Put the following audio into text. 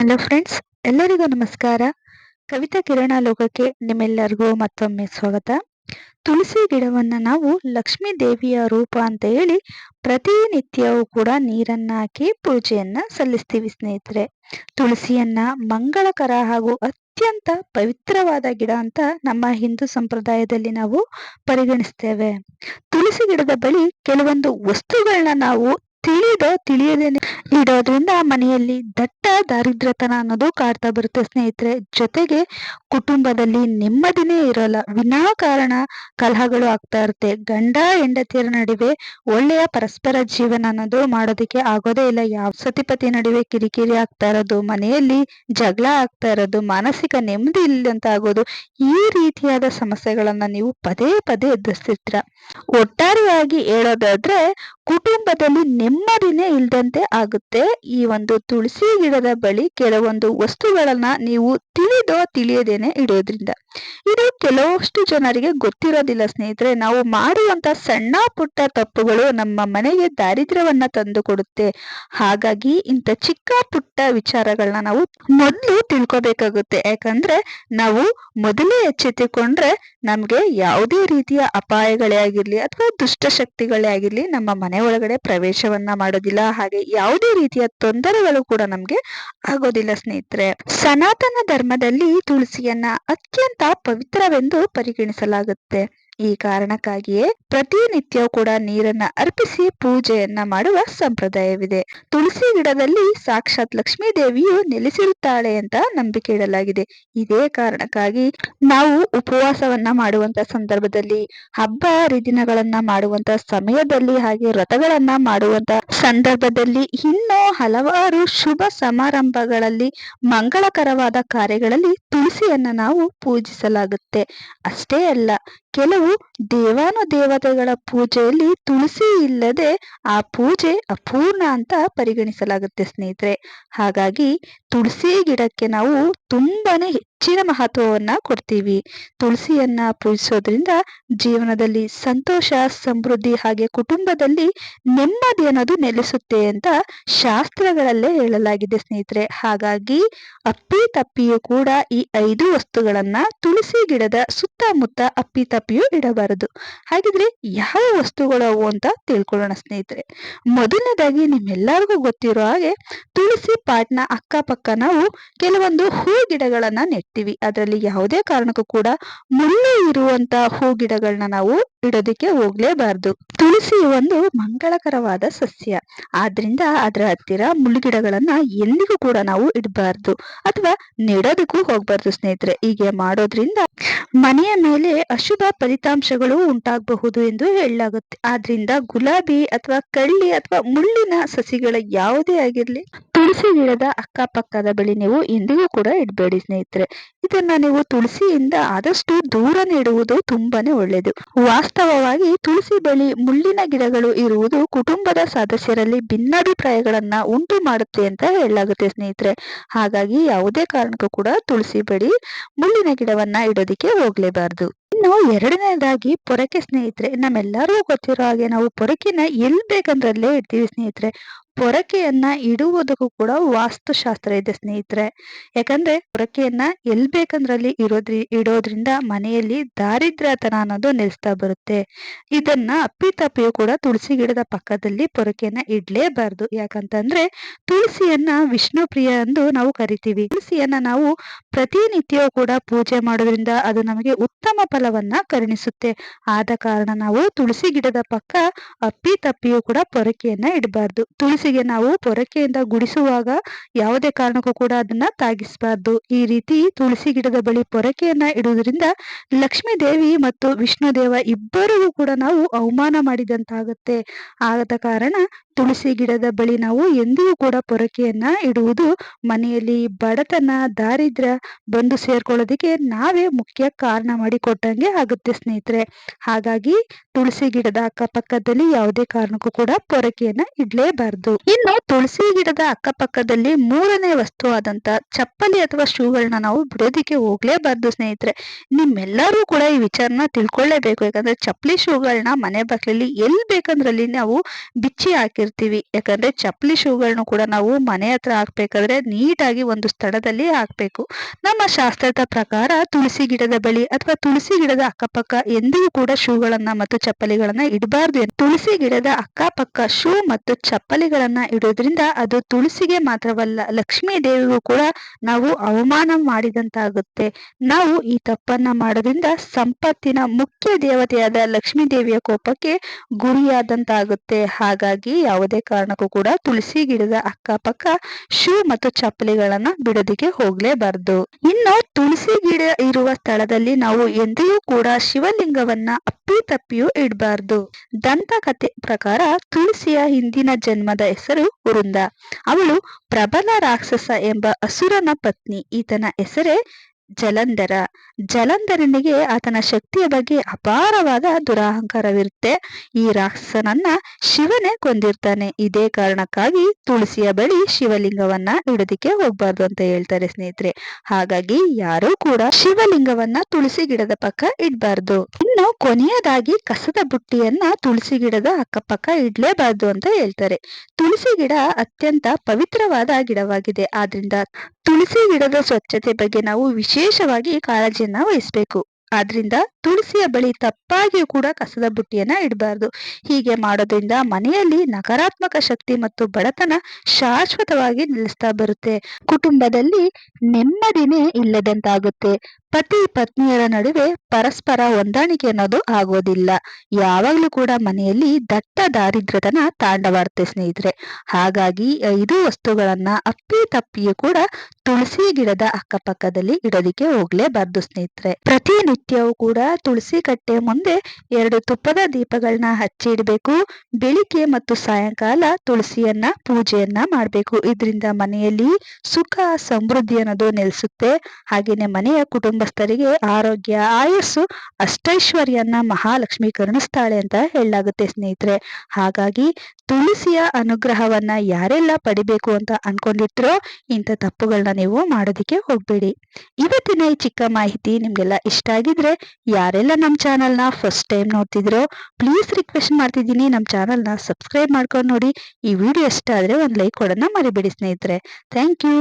Hello friends ಎಲ್ಲರಿಗೂ ನಮಸ್ಕಾರ. ಕವಿತಾ ಕಿರಣ ಲೋಕಕ್ಕೆ ನಿಮ್ಮೆಲ್ಲರಿಗೂ ಮತ್ತೊಮ್ಮೆ ಸ್ವಾಗತ. ತುಳಸಿ ಗಿಡವನ್ನ ನಾವು ಲಕ್ಷ್ಮೀ ದೇವಿಯ ರೂಪ ಅಂತ ಹೇಳಿ ಪ್ರತಿನಿತ್ಯವೂ ಕೂಡ ನೀರನ್ನ ಹಾಕಿ ಪೂಜೆಯನ್ನ ಸಲ್ಲಿಸ್ತೀವಿ ಸ್ನೇಹಿತರೆ. ತುಳಸಿಯನ್ನ ಮಂಗಳಕರ ಹಾಗೂ ಅತ್ಯಂತ ಪವಿತ್ರವಾದ ಗಿಡ ಅಂತ ನಮ್ಮ ಹಿಂದೂ ಸಂಪ್ರದಾಯದಲ್ಲಿ ನಾವು ಪರಿಗಣಿಸ್ತೇವೆ. ತುಳಸಿ ಗಿಡದ ಬಳಿ ಕೆಲವೊಂದು ವಸ್ತುಗಳನ್ನ ನಾವು ತಿಳಿದ ತಿಳಿಯದೇನೆ. ಇಡೋದ್ರಿಂದ ಮನೆಯಲ್ಲಿ ದಟ್ಟ ದಾರಿದ್ರ್ಯತನ ಅನ್ನೋದು ಕಾಡ್ತಾ ಬರುತ್ತೆ ಸ್ನೇಹಿತರೆ. ಜೊತೆಗೆ ಕುಟುಂಬದಲ್ಲಿ ನೆಮ್ಮದಿನೇ ಇರೋಲ್ಲ. ವಿನಾಕಾರಣ ಕಲಹಗಳು ಆಗ್ತಾ ಇರುತ್ತೆ. ಗಂಡ ಹೆಂಡತಿಯರ ನಡುವೆ ಒಳ್ಳೆಯ ಪರಸ್ಪರ ಜೀವನ ಅನ್ನೋದು ಮಾಡೋದಕ್ಕೆ ಆಗೋದೇ ಇಲ್ಲ. ಯಾವ ಸತಿಪತಿ ನಡುವೆ ಕಿರಿಕಿರಿ ಆಗ್ತಾ ಇರೋದು, ಮನೆಯಲ್ಲಿ ಜಗಳ ಆಗ್ತಾ ಇರೋದು, ಮಾನಸಿಕ ನೆಮ್ಮದಿ ಇಲ್ಲದಂತ ಆಗೋದು, ಈ ರೀತಿಯಾದ ಸಮಸ್ಯೆಗಳನ್ನ ನೀವು ಪದೇ ಪದೇ ಎದುರಿಸ್ತಿರ್ತೀರ. ಒಟ್ಟಾರೆಯಾಗಿ ಹೇಳೋದಾದ್ರೆ ಕುಟುಂಬದಲ್ಲಿ ನೆಮ್ಮದಿನೇ ಇಲ್ದಂತೆ ಆಗುತ್ತೆ. ಈ ಒಂದು ತುಳಸಿ ಗಿಡದ ಬಳಿ ಕೆಲವೊಂದು ವಸ್ತುಗಳನ್ನ ನೀವು ತಿಳಿದೋ ತಿಳಿಯದೇನೆ ಇಡೋದ್ರಿಂದ ಇದು ಕೆಲವಷ್ಟು ಜನರಿಗೆ ಗೊತ್ತಿರೋದಿಲ್ಲ ಸ್ನೇಹಿತರೆ. ನಾವು ಮಾಡುವಂತ ಸಣ್ಣ ಪುಟ್ಟ ತಪ್ಪುಗಳು ನಮ್ಮ ಮನೆಗೆ ದಾರಿದ್ರ್ಯವನ್ನ ತಂದು ಕೊಡುತ್ತೆ. ಹಾಗಾಗಿ ಇಂಥ ಚಿಕ್ಕ ಪುಟ್ಟ ವಿಚಾರಗಳನ್ನ ನಾವು ಮೊದಲು ತಿಳ್ಕೊಬೇಕಾಗುತ್ತೆ. ಯಾಕಂದ್ರೆ ನಾವು ಮೊದಲೇ ಎಚ್ಚೆತ್ತುಕೊಂಡ್ರೆ ನಮ್ಗೆ ಯಾವುದೇ ರೀತಿಯ ಅಪಾಯಗಳೇ ಆಗಿರ್ಲಿ ಅಥವಾ ದುಷ್ಟಶಕ್ತಿಗಳೇ ಆಗಿರ್ಲಿ ನಮ್ಮ ಮನೆ ಒಳಗಡೆ ಪ್ರವೇಶವನ್ನ ಮಾಡೋದಿಲ್ಲ, ಹಾಗೆ ಯಾವುದೇ ರೀತಿಯ ತೊಂದರೆಗಳು ಕೂಡ ನಮ್ಗೆ ಆಗೋದಿಲ್ಲ ಸ್ನೇಹಿತರೆ. ಸನಾತನ ಧರ್ಮದಲ್ಲಿ ತುಳಸಿಯನ್ನ ಅತ್ಯಂತ ಪವಿತ್ರವೆಂದು ಪರಿಗಣಿಸಲಾಗುತ್ತೆ. ಈ ಕಾರಣಕ್ಕಾಗಿಯೇ ಪ್ರತಿನಿತ್ಯ ಕೂಡ ನೀರನ್ನ ಅರ್ಪಿಸಿ ಪೂಜೆಯನ್ನ ಮಾಡುವ ಸಂಪ್ರದಾಯವಿದೆ. ತುಳಸಿ ಗಿಡದಲ್ಲಿ ಸಾಕ್ಷಾತ್ ಲಕ್ಷ್ಮೀ ದೇವಿಯು ನೆಲೆಸಿರುತ್ತಾಳೆ ಅಂತ ನಂಬಿಕೆ ಇಡಲಾಗಿದೆ. ಇದೇ ಕಾರಣಕ್ಕಾಗಿ ನಾವು ಉಪವಾಸವನ್ನ ಮಾಡುವಂತ ಸಂದರ್ಭದಲ್ಲಿ, ಹಬ್ಬ, ಹರಿದಿನಗಳನ್ನ ಮಾಡುವಂತ ಸಮಯದಲ್ಲಿ ಹಾಗೆ ವ್ರತಗಳನ್ನ ಮಾಡುವಂತ ಸಂದರ್ಭದಲ್ಲಿ ಇನ್ನೂ ಹಲವಾರು ಶುಭ ಸಮಾರಂಭಗಳಲ್ಲಿ ಮಂಗಳಕರವಾದ ಕಾರ್ಯಗಳಲ್ಲಿ ತುಳಸಿಯನ್ನ ನಾವು ಪೂಜಿಸಲಾಗುತ್ತೆ. ಅಷ್ಟೇ ಅಲ್ಲ ಕೆಲವು ದೇವಾನುದೇವತೆಗಳ ಪೂಜೆಯಲ್ಲಿ ತುಳಸಿ ಇಲ್ಲದೆ ಆ ಪೂಜೆ ಅಪೂರ್ಣ ಅಂತ ಪರಿಗಣಿಸಲಾಗುತ್ತೆ ಸ್ನೇಹಿತರೆ. ಹಾಗಾಗಿ ತುಳಸಿ ಗಿಡಕ್ಕೆ ನಾವು ತುಂಬಾನೇ ಹೆಚ್ಚಿನ ಮಹತ್ವವನ್ನ ಕೊಡ್ತೀವಿ. ತುಳಸಿಯನ್ನ ಪೂಜಿಸೋದ್ರಿಂದ ಜೀವನದಲ್ಲಿ ಸಂತೋಷ, ಸಮೃದ್ಧಿ ಹಾಗೆ ಕುಟುಂಬದಲ್ಲಿ ನೆಮ್ಮದಿ ಅನ್ನೋದು ನೆಲೆಸುತ್ತೆ ಅಂತ ಶಾಸ್ತ್ರಗಳಲ್ಲೇ ಹೇಳಲಾಗಿದೆ ಸ್ನೇಹಿತರೆ. ಹಾಗಾಗಿ ಅಪ್ಪಿ ತಪ್ಪಿಯೂ ಕೂಡ ಈ ಐದು ವಸ್ತುಗಳನ್ನ ತುಳಸಿ ಗಿಡದ ಸುತ್ತಮುತ್ತ ಅಪ್ಪಿ ತಪ್ಪಿಯೂ ಇಡಬಾರದು. ಹಾಗಿದ್ರೆ ಯಾವ ವಸ್ತುಗಳವು ಅಂತ ತಿಳ್ಕೊಳ್ಳೋಣ ಸ್ನೇಹಿತರೆ. ಮೊದಲನೇದಾಗಿ ನಿಮ್ಮೆಲ್ಲರಿಗೂ ಗೊತ್ತಿರೋ ಹಾಗೆ ತುಳಸಿ ಪಾಟ್ನ ಅಕ್ಕಪಕ್ಕ ನಾವು ಕೆಲವೊಂದು ಹೂ ಗಿಡಗಳನ್ನ ನೆಟ್ಟಿವಿ ಅದರಲ್ಲಿ ಯಾವುದೇ ಕಾರಣಕ್ಕೂ ಕೂಡ ಮುಳ್ಳು ಇರುವಂತ ಹೂ ಗಿಡಗಳನ್ನ ನಾವು ಇಡೋದಿಕ್ಕೆ ಹೋಗ್ಲೇಬಾರ್ದು. ತುಳಸಿ ಒಂದು ಮಂಗಳಕರವಾದ ಸಸ್ಯ. ಆದ್ರಿಂದ ಅದರ ಹತ್ತಿರ ಮುಳ್ಳುಗಿಡಗಳನ್ನ ಎಂದಿಗೂ ಕೂಡ ನಾವು ಇಡಬಾರ್ದು. ಅಥವಾ ನೆಡೋದಕ್ಕೂ ಹೋಗ್ಬಾರ್ದು ಸ್ನೇಹಿತರೆ. ಹೀಗೆ ಮಾಡೋದ್ರಿಂದ ಮನೆಯ ಮೇಲೆ ಅಶುಭ ಫಲಿತಾಂಶಗಳು ಉಂಟಾಗಬಹುದು ಎಂದು ಹೇಳಲಾಗುತ್ತೆ. ಆದ್ರಿಂದ ಗುಲಾಬಿ ಅಥವಾ ಕಳ್ಳಿ ಅಥವಾ ಮುಳ್ಳಿನ ಸಸಿಗಳ ಯಾವುದೇ ಆಗಿರ್ಲಿ, ತುಳಸಿ ಗಿಡದ ಅಕ್ಕಪಕ್ಕದ ಬಳಿ ನೀವು ಎಂದಿಗೂ ಕೂಡ ಇಡಬೇಡಿ ಸ್ನೇಹಿತರೆ. ಇದನ್ನ ನೀವು ತುಳಸಿಯಿಂದ ಆದಷ್ಟು ದೂರ ನೀಡುವುದು ತುಂಬಾನೇ ಒಳ್ಳೆಯದು ವಾಸ್ತವವಾಗಿ ತುಳಸಿ ಬಳಿ ಮುಳ್ಳಿನ ಗಿಡಗಳು ಇರುವುದು ಕುಟುಂಬದ ಸದಸ್ಯರಲ್ಲಿ ಭಿನ್ನಾಭಿಪ್ರಾಯಗಳನ್ನ ಉಂಟು ಮಾಡುತ್ತೆ ಅಂತ ಹೇಳಲಾಗುತ್ತೆ ಸ್ನೇಹಿತರೆ. ಹಾಗಾಗಿ ಯಾವುದೇ ಕಾರಣಕ್ಕೂ ಕೂಡ ತುಳಸಿ ಬಳಿ ಮುಳ್ಳಿನ ಗಿಡವನ್ನ ಇಡೋದಿಕ್ಕೆ ಹೋಗ್ಲೇಬಾರ್ದು. ಇನ್ನು ಎರಡನೇದಾಗಿ ಪೊರಕೆ ಸ್ನೇಹಿತರೆ ನಮ್ಮೆಲ್ಲರಿಗೂ ಗೊತ್ತಿರೋ ಹಾಗೆ ನಾವು ಪೊರಕೆನ ಎಲ್ಲಿ ಬೇಕಂದ್ರಲ್ಲೇ ಇಡ್ತೀವಿ ಸ್ನೇಹಿತರೆ. ಪೊರಕೆಯನ್ನ ಇಡುವುದಕ್ಕೂ ಕೂಡ ವಾಸ್ತುಶಾಸ್ತ್ರ ಇದೆ ಸ್ನೇಹಿತರೆ. ಯಾಕಂದ್ರೆ ಪೊರಕೆಯನ್ನ ಎಲ್ ಬೇಕಂದ್ರಲ್ಲಿ ಇರೋದ್ರಿ, ಇಡೋದ್ರಿಂದ ಮನೆಯಲ್ಲಿ ದಾರಿದ್ರ್ಯತನ ಅನ್ನೋದು ನೆಲೆಸ್ತಾ ಬರುತ್ತೆ. ಇದನ್ನ ಅಪ್ಪಿತಪ್ಪಿಯು ಕೂಡ ತುಳಸಿ ಗಿಡದ ಪಕ್ಕದಲ್ಲಿ ಪೊರಕೆಯನ್ನ ಇಡ್ಲೇಬಾರ್ದು. ಯಾಕಂತಂದ್ರೆ ತುಳಸಿಯನ್ನ ವಿಷ್ಣು ಪ್ರಿಯ ಎಂದು ನಾವು ಕರಿತೀವಿ. ತುಳಸಿಯನ್ನ ನಾವು ಪ್ರತಿನಿತ್ಯವೂ ಕೂಡ ಪೂಜೆ ಮಾಡೋದ್ರಿಂದ ಅದು ನಮಗೆ ಉತ್ತಮ ಫಲವನ್ನ ಕರುಣಿಸುತ್ತೆ. ಆದ ಕಾರಣ ನಾವು ತುಳಸಿ ಗಿಡದ ಪಕ್ಕ ಅಪ್ಪಿ ತಪ್ಪಿಯೂ ಕೂಡ ಪೊರಕೆಯನ್ನ ಇಡಬಾರ್ದು. ತುಳಸಿಗೆ ನಾವು ಪೊರಕೆಯಿಂದ ಗುಡಿಸುವಾಗ ಯಾವುದೇ ಕಾರಣಕ್ಕೂ ಕೂಡ ಅದನ್ನ ತಾಗಿಸಬಾರ್ದು. ಈ ರೀತಿ ತುಳಸಿ ಗಿಡದ ಬಳಿ ಪೊರಕೆಯನ್ನ ಇಡುವುದರಿಂದ ಲಕ್ಷ್ಮೀ ದೇವಿ ಮತ್ತು ವಿಷ್ಣು ದೇವ ಇಬ್ಬರಿಗೂ ಕೂಡ ನಾವು ಅವಮಾನ ಮಾಡಿದಂತಾಗುತ್ತೆ. ಆದ ಕಾರಣ ತುಳಸಿ ಗಿಡದ ಬಳಿ ನಾವು ಎಂದಿಗೂ ಕೂಡ ಪೊರಕೆಯನ್ನ ಇಡುವುದು ಮನೆಯಲ್ಲಿ ಬಡತನ ದಾರಿದ್ರ್ಯ ಬಂದು ಸೇರ್ಕೊಳ್ಳೋದಕ್ಕೆ ನಾವೇ ಮುಖ್ಯ ಕಾರಣ ಮಾಡಿ ಕೊಟ್ಟಂಗೆ ಆಗುತ್ತೆ ಸ್ನೇಹಿತರೆ. ಹಾಗಾಗಿ ತುಳಸಿ ಗಿಡದ ಅಕ್ಕಪಕ್ಕದಲ್ಲಿ ಯಾವುದೇ ಕಾರಣಕ್ಕೂ ಕೂಡ ಪೊರಕೆಯನ್ನ ಇಡ್ಲೇಬಾರ್ದು. ಇನ್ನು ತುಳಸಿ ಗಿಡದ ಅಕ್ಕಪಕ್ಕದಲ್ಲಿ ಮೂರನೇ ವಸ್ತು ಆದಂತ ಚಪ್ಪಲಿ ಅಥವಾ ಶೂಗಳನ್ನ ನಾವು ಬಿಡೋದಿಕ್ಕೆ ಹೋಗ್ಲೇಬಾರ್ದು ಸ್ನೇಹಿತರೆ. ನಿಮ್ಮೆಲ್ಲರೂ ಕೂಡ ಈ ವಿಚಾರನ ತಿಳ್ಕೊಳ್ಳೇಬೇಕು. ಯಾಕಂದ್ರೆ ಚಪ್ಪಲಿ ಶೂಗಳನ್ನ ಮನೆ ಬಾಗಿಲಲ್ಲಿ ಎಲ್ಲಿ ಬೇಕಂದ್ರಲ್ಲಿ ನಾವು ಬಿಚ್ಚಿ ಹಾಕಿರ್ತೀವಿ. ಯಾಕಂದ್ರೆ ಚಪ್ಪಲಿ ಶೂಗಳನ್ನು ಕೂಡ ನಾವು ಮನೆ ಹತ್ರ ಹಾಕ್ಬೇಕಾದ್ರೆ ನೀಟಾಗಿ ಒಂದು ಸ್ಥಳದಲ್ಲಿ ಹಾಕ್ಬೇಕು. ನಮ್ಮ ಶಾಸ್ತ್ರದ ಪ್ರಕಾರ ತುಳಸಿ ಗಿಡದ ಬಳಿ ಅಥವಾ ತುಳಸಿ ಗಿಡದ ಅಕ್ಕಪಕ್ಕ ಎಂದಿಗೂ ಕೂಡ ಶೂಗಳನ್ನ ಮತ್ತು ಚಪ್ಪಲಿಗಳನ್ನ ಇಡಬಾರ್ದು. ತುಳಸಿ ಗಿಡದ ಅಕ್ಕಪಕ್ಕ ಶೂ ಮತ್ತು ಚಪ್ಪಲಿಗಳನ್ನ ಇಡೋದ್ರಿಂದ ಅದು ತುಳಸಿಗೆ ಮಾತ್ರವಲ್ಲ, ಲಕ್ಷ್ಮೀ ದೇವಿಗೂ ಕೂಡ ನಾವು ಅವಮಾನ ಮಾಡಿದಂತಾಗುತ್ತೆ. ನಾವು ಈ ತಪ್ಪನ್ನ ಮಾಡೋದ್ರಿಂದ ಸಂಪತ್ತಿನ ಮುಖ್ಯ ದೇವತೆಯಾದ ಲಕ್ಷ್ಮೀ ದೇವಿಯ ಕೋಪಕ್ಕೆ ಗುರಿಯಾದಂತಾಗುತ್ತೆ. ಹಾಗಾಗಿ ಯಾವುದೇ ಕಾರಣಕ್ಕೂ ಕೂಡ ತುಳಸಿ ಗಿಡದ ಅಕ್ಕಪಕ್ಕ ಶೂ ಮತ್ತು ಚಪ್ಪಲಿಗಳನ್ನ ಬಿಡೋದಿಕ್ಕೆ ಹೋಗ್ಲೇಬಾರ್ದು. ಇನ್ನು ತುಳಸಿ ಗಿಡ ಇರುವ ಸ್ಥಳದಲ್ಲಿ ನಾವು ಎಂದಿಗೂ ಕೂಡ ಶಿವಲಿಂಗವನ್ನ ಅಪ್ಪಿ ತಪ್ಪಿಯೂ ಇಡಬಾರ್ದು. ದಂತಕಥೆ ಪ್ರಕಾರ ತುಳಸಿಯ ಹಿಂದಿನ ಜನ್ಮದ ಹೆಸರು ವೃಂದ. ಅವಳು ಪ್ರಬಲ ರಾಕ್ಷಸ ಎಂಬ ಅಸುರನ ಪತ್ನಿ. ಈತನ ಹೆಸರೇ ಜಲಂಧರ. ಜಲಂಧರನಿಗೆ ಆತನ ಶಕ್ತಿಯ ಬಗ್ಗೆ ಅಪಾರವಾದ ದುರಹಂಕಾರವಿರುತ್ತೆ. ಈ ರಾಕ್ಷಸನನ್ನ ಶಿವನೇ ಕೊಂದಿರ್ತಾನೆ. ಇದೇ ಕಾರಣಕ್ಕಾಗಿ ತುಳಸಿಯ ಬಳಿ ಶಿವಲಿಂಗವನ್ನ ಇಡೋದಿಕ್ಕೆ ಹೋಗ್ಬಾರ್ದು ಅಂತ ಹೇಳ್ತಾರೆ ಸ್ನೇಹಿತರೆ. ಹಾಗಾಗಿ ಯಾರೂ ಕೂಡ ಶಿವಲಿಂಗವನ್ನ ತುಳಸಿ ಗಿಡದ ಪಕ್ಕ ಇಡಬಾರ್ದು. ಇನ್ನು ಕೊನೆಯದಾಗಿ ಕಸದ ಬುಟ್ಟಿಯನ್ನ ತುಳಸಿ ಗಿಡದ ಅಕ್ಕಪಕ್ಕ ಇಡ್ಲೇಬಾರ್ದು ಅಂತ ಹೇಳ್ತಾರೆ. ತುಳಸಿ ಗಿಡ ಅತ್ಯಂತ ಪವಿತ್ರವಾದ ಗಿಡವಾಗಿದೆ. ಆದ್ರಿಂದ ತುಳಸಿ ಗಿಡದ ಸ್ವಚ್ಛತೆ ಬಗ್ಗೆ ನಾವು ವಿಶೇಷವಾಗಿ ಕಾಳಜಿಯನ್ನ ವಹಿಸಬೇಕು. ಆದ್ರಿಂದ ತುಳಸಿಯ ಬಳಿ ತಪ್ಪಾಗಿಯೂ ಕೂಡ ಕಸದ ಬುಟ್ಟಿಯನ್ನ ಇಡಬಾರ್ದು. ಹೀಗೆ ಮಾಡೋದ್ರಿಂದ ಮನೆಯಲ್ಲಿ ನಕಾರಾತ್ಮಕ ಶಕ್ತಿ ಮತ್ತು ಬಡತನ ಶಾಶ್ವತವಾಗಿ ನಿಲ್ಲಿಸ್ತಾ ಬರುತ್ತೆ. ಕುಟುಂಬದಲ್ಲಿ ನೆಮ್ಮದಿನೇ ಇಲ್ಲದಂತಾಗುತ್ತೆ. ಪತಿ ಪತ್ನಿಯರ ನಡುವೆ ಪರಸ್ಪರ ಹೊಂದಾಣಿಕೆ ಅನ್ನೋದು ಆಗೋದಿಲ್ಲ. ಯಾವಾಗ್ಲೂ ಕೂಡ ಮನೆಯಲ್ಲಿ ದಟ್ಟ ದಾರಿದ್ರ್ಯತನ ತಾಂಡವಾಡುತ್ತೆ ಸ್ನೇಹಿತರೆ. ಹಾಗಾಗಿ ಐದು ವಸ್ತುಗಳನ್ನ ಅಪ್ಪಿ ತಪ್ಪಿಯೂ ಕೂಡ ತುಳಸಿ ಗಿಡದ ಅಕ್ಕಪಕ್ಕದಲ್ಲಿ ಇಡೋದಿಕ್ಕೆ ಹೋಗ್ಲೇಬಾರ್ದು ಸ್ನೇಹಿತರೆ. ಪ್ರತಿನಿತ್ಯವೂ ಕೂಡ ತುಳಸಿ ಕಟ್ಟೆ ಮುಂದೆ ಎರಡು ತುಪ್ಪದ ದೀಪಗಳನ್ನ ಹಚ್ಚಿಡ್ಬೇಕು ಬೆಳಿಗ್ಗೆ ಮತ್ತು ಸಾಯಂಕಾಲ ತುಳಸಿಯನ್ನ ಪೂಜೆಯನ್ನ ಮಾಡಬೇಕು. ಇದರಿಂದ ಮನೆಯಲ್ಲಿ ಸುಖ, ಸಮೃದ್ಧಿ ಅನ್ನೋದು ನೆಲೆಸುತ್ತೆ. ಹಾಗೇನೆ ಮನೆಯ ಕುಟುಂಬಸ್ಥರಿಗೆ ಆರೋಗ್ಯ, ಆಯಸ್ಸು ಅಷ್ಟೈಶ್ವರ್ಯನ್ನ ಮಹಾಲಕ್ಷ್ಮಿ ಕರುಣಿಸ್ತಾಳೆ ಅಂತ ಹೇಳಲಾಗುತ್ತೆ ಸ್ನೇಹಿತರೆ. ಹಾಗಾಗಿ ತುಳಸಿಯ ಅನುಗ್ರಹವನ್ನ ಯಾರೆಲ್ಲ ಪಡಿಬೇಕು ಅಂತ ಅನ್ಕೊಂಡಿರ್ತೀರೋ ಇಂಥ ತಪ್ಪುಗಳನ್ನ ನೀವು ಮಾಡೋದಿಕ್ಕೆ ಹೋಗ್ಬೇಡಿ. ಇವತ್ತಿನ ಈ ಚಿಕ್ಕ ಮಾಹಿತಿ ನಿಮ್ಗೆಲ್ಲ ಇಷ್ಟ ಆಗಿದ್ರೆ ಯಾರೆಲ್ಲ ನಮ್ಮ ಚಾನಲ್ನ ಫಸ್ಟ್ ಟೈಮ್ ನೋಡ್ತಿದ್ರೋ ಪ್ಲೀಸ್ ರಿಕ್ವೆಸ್ಟ್ ಮಾಡ್ತಿದ್ದೀನಿ. ನಮ್ಮ ಚಾನಲ್ನ ಸಬ್ಸ್ಕ್ರೈಬ್ ಮಾಡ್ಕೊಂಡು ನೋಡಿ. ಈ ವಿಡಿಯೋ ಇಷ್ಟ ಆದರೆ ಒಂದು ಲೈಕ್ ಕೊಡೋಣ ಮರಿಬೇಡಿ ಸ್ನೇಹಿತರೆ. Thank you